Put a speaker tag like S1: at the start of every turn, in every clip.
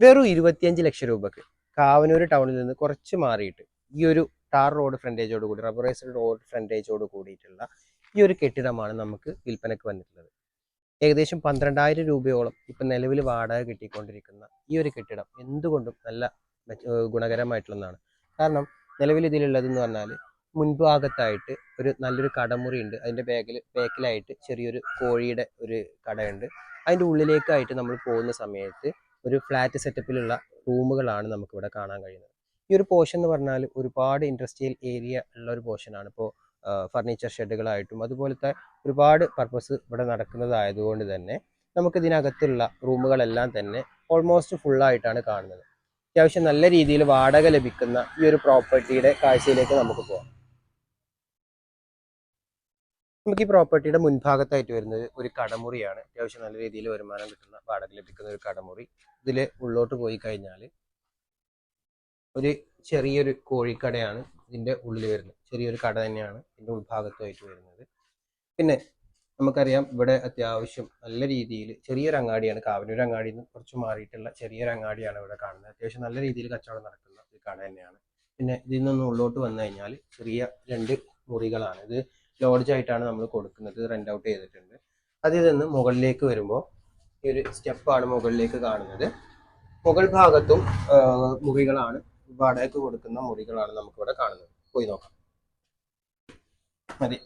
S1: വെറും ഇരുപത്തിയഞ്ച് ലക്ഷം രൂപക്ക് കാവനൂർ ടൗണിൽ നിന്ന് കുറച്ച് മാറിയിട്ട് ഈ ഒരു ടാർ റോഡ് ഫ്രണ്ടേജോട് കൂടി റബ്ബറൈസ്ഡ് റോഡ് ഫ്രണ്ടേജോട് കൂടിയിട്ടുള്ള ഈ ഒരു കെട്ടിടമാണ് നമുക്ക് വിൽപ്പനക്ക് വന്നിട്ടുള്ളത്. ഏകദേശം പന്ത്രണ്ടായിരം രൂപയോളം ഇപ്പം നിലവിൽ വാടക കിട്ടിക്കൊണ്ടിരിക്കുന്ന ഈ ഒരു കെട്ടിടം എന്തുകൊണ്ടും നല്ല ഗുണകരമായിട്ടുള്ളതാണ്. കാരണം നിലവിൽ ഇതിലുള്ളതെന്ന് പറഞ്ഞാൽ മുൻഭാഗത്തായിട്ട് ഒരു നല്ലൊരു കടമുറി ഉണ്ട് അതിന്റെ ബാക്കിൽ ബാക്കിലായിട്ട് ചെറിയൊരു കോഴിയുടെ ഒരു കടയുണ്ട്. അതിന്റെ ഉള്ളിലേക്കായിട്ട് നമ്മൾ പോകുന്ന സമയത്ത് ഒരു ഫ്ലാറ്റ് സെറ്റപ്പിലുള്ള റൂമുകളാണ് നമുക്കിവിടെ കാണാൻ കഴിയുന്നത്. ഈ ഒരു പോർഷൻ എന്ന് പറഞ്ഞാൽ ഒരുപാട് ഇൻഡസ്ട്രിയൽ ഏരിയ ഉള്ള ഒരു പോർഷനാണ് ഇപ്പോൾ ഫർണിച്ചർ ഷെഡുകളായിട്ടും അതുപോലത്തെ ഒരുപാട് പർപ്പസ് ഇവിടെ നടക്കുന്നതായതുകൊണ്ട് തന്നെ നമുക്കിതിനകത്തുള്ള റൂമുകളെല്ലാം തന്നെ ഓൾമോസ്റ്റ് ഫുള്ളായിട്ടാണ് കാണുന്നത്. അത്യാവശ്യം നല്ല രീതിയിൽ വാടക ലഭിക്കുന്ന ഈ ഒരു പ്രോപ്പർട്ടിയുടെ കാഴ്ചയിലേക്ക് നമുക്ക് പോകാം. നമുക്ക് ഈ പ്രോപ്പർട്ടിയുടെ മുൻഭാഗത്തായിട്ട് വരുന്നത് ഒരു കടമുറിയാണ്. അത്യാവശ്യം നല്ല രീതിയിൽ വരുമാനം കിട്ടുന്ന വാടക ലഭിക്കുന്ന ഒരു കടമുറി. ഇതിൽ ഉള്ളോട്ട് പോയി കഴിഞ്ഞാൽ ഒരു ചെറിയൊരു കോഴിക്കടയാണ് ഇതിന്റെ ഉള്ളിൽ വരുന്നത്. ചെറിയൊരു കട തന്നെയാണ് ഇതിന്റെ ഉൾഭാഗത്തുമായിട്ട് വരുന്നത്. പിന്നെ നമുക്കറിയാം ഇവിടെ അത്യാവശ്യം നല്ല രീതിയിൽ ചെറിയൊരു അങ്ങാടിയാണ്. കാവനൂർ അങ്ങാടിയിൽ നിന്ന് കുറച്ച് മാറിയിട്ടുള്ള ചെറിയൊരു അങ്ങാടിയാണ് ഇവിടെ കാണുന്നത്. അത്യാവശ്യം നല്ല രീതിയിൽ കച്ചവടം നടക്കുന്ന ഒരു കട തന്നെയാണ്. പിന്നെ ഇതിൽ നിന്ന് ഉള്ളോട്ട് വന്നു കഴിഞ്ഞാൽ ചെറിയ രണ്ട് മുറികളാണ്. ഇത് ലോഡ്ജ് ആയിട്ടാണ് നമ്മൾ കൊടുക്കുന്നത് റെന്റ് ഔട്ട് ചെയ്തിട്ടുണ്ട്. അതിൽ നിന്ന് മുകളിലേക്ക് വരുമ്പോൾ ഈ ഒരു സ്റ്റെപ്പാണ് മുകളിലേക്ക് കാണുന്നത്. മുകൾ ഭാഗത്തും മുറികളാണ് വാടകയ്ക്ക് കൊടുക്കുന്ന മുറികളാണ് നമുക്കിവിടെ കാണുന്നത്. പോയി നോക്കാം. മതി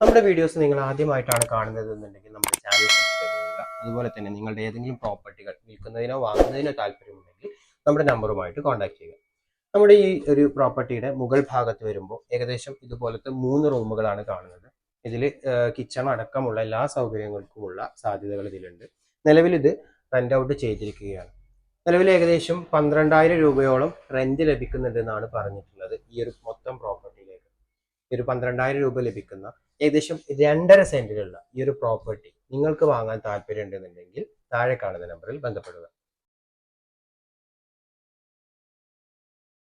S1: നമ്മുടെ വീഡിയോസ് നിങ്ങൾ ആദ്യമായിട്ടാണ് കാണുന്നത് എന്നുണ്ടെങ്കിൽ നമ്മുടെ ചാനൽ സബ്സ്ക്രൈബ് ചെയ്യുക. അതുപോലെ തന്നെ നിങ്ങളുടെ ഏതെങ്കിലും പ്രോപ്പർട്ടികൾ വിൽക്കുന്നതിനോ വാങ്ങുന്നതിനോ താല്പര്യമുണ്ടെങ്കിൽ നമ്മുടെ നമ്പറുമായിട്ട് കോൺടാക്ട് ചെയ്യുക. നമ്മുടെ ഈ ഒരു പ്രോപ്പർട്ടിയുടെ മുകൾ ഭാഗത്ത് വരുമ്പോൾ ഏകദേശം ഇതുപോലത്തെ മൂന്ന് റൂമുകളാണ് കാണുന്നത്. ഇതിൽ കിച്ചൺ അടക്കമുള്ള എല്ലാ സൗകര്യങ്ങൾക്കുമുള്ള സാധ്യതകൾ ഇതിലുണ്ട്. നിലവിൽ ഇത് റെന്റ് ഔട്ട് ചെയ്തിരിക്കുകയാണ്. നിലവിൽ ഏകദേശം പന്ത്രണ്ടായിരം രൂപയോളം റെന്റ് ലഭിക്കുന്നുണ്ടെന്നാണ് പറഞ്ഞിട്ടുള്ളത് ഈ ഒരു മൊത്തം പ്രോപ്പർട്ടിയിലേക്ക്. ഈ ഒരു പന്ത്രണ്ടായിരം രൂപ ലഭിക്കുന്ന ഏകദേശം രണ്ടര സെന്റിലുള്ള ഈ ഒരു പ്രോപ്പർട്ടി നിങ്ങൾക്ക് വാങ്ങാൻ താല്പര്യം ഉണ്ടെന്നുണ്ടെങ്കിൽ താഴെ കാണുന്ന നമ്പറിൽ ബന്ധപ്പെടുക.